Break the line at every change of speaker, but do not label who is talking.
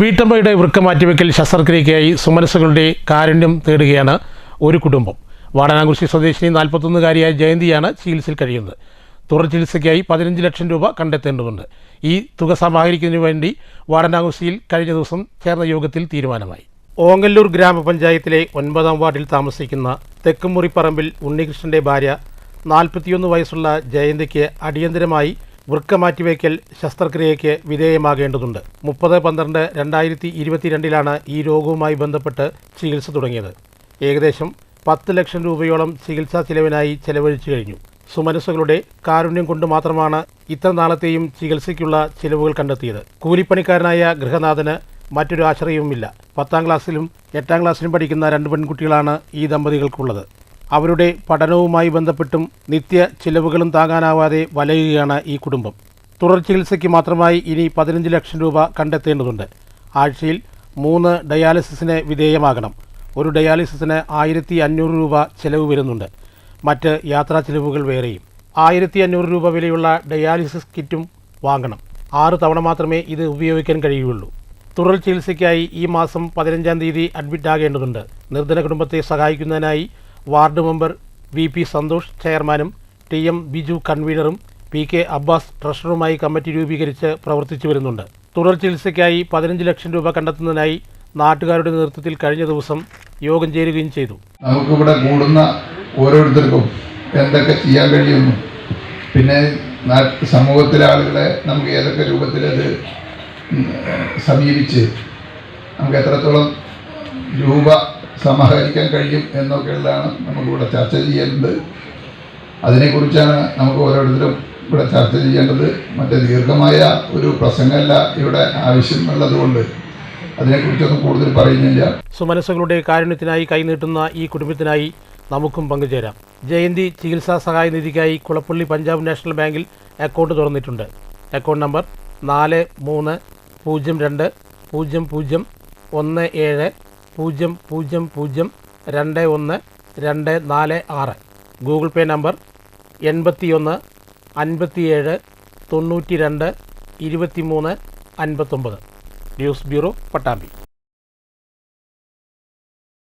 വീട്ടമ്മയുടെ വൃക്ക മാറ്റിവെക്കൽ ശസ്ത്രക്രിയയ്ക്കായി സുമനസ്സുകളുടെ കാരുണ്യം തേടുകയാണ് ഒരു കുടുംബം. വാടനാകുറിശി സ്വദേശിനി നാൽപ്പത്തൊന്നുകാരിയായ ജയന്തിയാണ് ചികിത്സയിൽ കഴിയുന്നത്. തുടർ ചികിത്സയ്ക്കായി പതിനഞ്ച് ലക്ഷം രൂപ കണ്ടെത്തേണ്ടതുണ്ട്. ഈ തുക സമാഹരിക്കുന്നതിനു വേണ്ടി വാടനാകുശിയിൽ കഴിഞ്ഞ ദിവസം ചേർന്ന യോഗത്തിൽ തീരുമാനമായി. ഓങ്ങല്ലൂർ ഗ്രാമപഞ്ചായത്തിലെ ഒൻപതാം വാർഡിൽ താമസിക്കുന്ന തെക്കുമുറിപ്പറമ്പിൽ ഉണ്ണികൃഷ്ണന്റെ ഭാര്യ നാൽപ്പത്തിയൊന്ന് വയസ്സുള്ള ജയന്തിക്ക് അടിയന്തരമായി വൃക്ക മാറ്റിവയ്ക്കൽ ശസ്ത്രക്രിയയ്ക്ക് വിധേയമാകേണ്ടതുണ്ട്. മുപ്പത് പന്ത്രണ്ട് രണ്ടായിരത്തി ഇരുപത്തിരണ്ടിലാണ് ഈ രോഗവുമായി ബന്ധപ്പെട്ട് ചികിത്സ തുടങ്ങിയത്. ഏകദേശം പത്ത് ലക്ഷം രൂപയോളം ചികിത്സാ ചിലവിനായി ചെലവഴിച്ചു കഴിഞ്ഞു. സുമനസ്സുകളുടെ കാരുണ്യം കൊണ്ട് മാത്രമാണ് ഇത്ര നാളത്തെയും ചികിത്സയ്ക്കുള്ള ചിലവുകൾ കണ്ടെത്തിയത്. കൂലിപ്പണിക്കാരനായ ഗൃഹനാഥന് മറ്റൊരു ആശ്രയവുമില്ല. പത്താം ക്ലാസ്സിലും എട്ടാം ക്ലാസ്സിലും പഠിക്കുന്ന രണ്ട് പെൺകുട്ടികളാണ് ഈ ദമ്പതികൾക്കുള്ളത്. അവരുടെ പഠനവുമായി ബന്ധപ്പെട്ടും നിത്യ ചിലവുകളും താങ്ങാനാവാതെ വലയുകയാണ് ഈ കുടുംബം. തുടർ ചികിത്സയ്ക്ക് മാത്രമായി ഇനി പതിനഞ്ച് ലക്ഷം രൂപ കണ്ടെത്തേണ്ടതുണ്ട്. ആഴ്ചയിൽ മൂന്ന് ഡയാലിസിസിന് വിധേയമാകണം. ഒരു ഡയാലിസിസിന് ആയിരത്തി അഞ്ഞൂറ് രൂപ ചെലവ് വരുന്നുണ്ട്. മറ്റ് യാത്രാ ചിലവുകൾ വേറെയും. ആയിരത്തി അഞ്ഞൂറ് രൂപ വിലയുള്ള ഡയാലിസിസ് കിറ്റും വാങ്ങണം. ആറ് തവണ മാത്രമേ ഇത് ഉപയോഗിക്കാൻ കഴിയുള്ളൂ. തുടർ ചികിത്സയ്ക്കായി ഈ മാസം പതിനഞ്ചാം തീയതി അഡ്മിറ്റ് ആകേണ്ടതുണ്ട് നിർധന കുടുംബത്തെ സഹായിക്കുന്നതിനായി ward member V P Santhosh ചെയർമാനും ടി എം ബിജു കൺവീനറും പി കെ അബ്ബാസ് ട്രഷററുമായി കമ്മിറ്റി രൂപീകരിച്ച് പ്രവർത്തിച്ചു വരുന്നുണ്ട്. തുടർ ചികിത്സയ്ക്കായി പതിനഞ്ച് ലക്ഷം രൂപ കണ്ടെത്തുന്നതിനായി നാട്ടുകാരുടെ നേതൃത്വത്തിൽ കഴിഞ്ഞ ദിവസം യോഗം ചേരുകയും ചെയ്തു.
നമുക്കിവിടെ കൂടുന്ന ഓരോരുത്തർക്കും എന്തൊക്കെ ചെയ്യാൻ കഴിയുന്നു. പിന്നെ സമൂഹത്തിലെ ആളുകളെ നമുക്ക് ഏതൊക്കെ രൂപത്തിൽ അത് സമീപിച്ച് നമുക്ക് എത്രത്തോളം രൂപ സമാഹരിക്കാൻ കഴിയും എന്നൊക്കെയുള്ളതാണ് നമുക്കിവിടെ ചർച്ച ചെയ്യേണ്ടത്. അതിനെക്കുറിച്ചാണ് നമുക്ക് ഓരോരുത്തരും ഇവിടെ ചർച്ച ചെയ്യേണ്ടത്. മറ്റേ ദീർഘമായ ഒരു പ്രസംഗമല്ല ഇവിടെ ആവശ്യമുള്ളതുകൊണ്ട് അതിനെക്കുറിച്ചൊന്നും കൂടുതൽ പറയുന്നില്ല.
സുമനസ്സുകളുടെ കാരുണ്യത്തിനായി കൈനീട്ടുന്ന ഈ കുടുംബത്തിനായി നമുക്കും പങ്കുചേരാം. ജയന്തി ചികിത്സാ സഹായ നിധിക്കായി കുളപ്പള്ളി പഞ്ചാബ് നാഷണൽ ബാങ്കിൽ അക്കൗണ്ട് തുറന്നിട്ടുണ്ട്. അക്കൗണ്ട് നമ്പർ നാല് മൂന്ന് പൂജ്യം രണ്ട് പൂജ്യം പൂജ്യം ഒന്ന് ഏഴ് പൂജ്യം പൂജ്യം പൂജ്യം രണ്ട് ഒന്ന് രണ്ട് നാല് ആറ്. ഗൂഗിൾ പേ നമ്പർ എൺപത്തിയൊന്ന് അൻപത്തിയേഴ് തൊണ്ണൂറ്റി രണ്ട് ഇരുപത്തിമൂന്ന് അൻപത്തൊമ്പത്. News bureau Pattambi.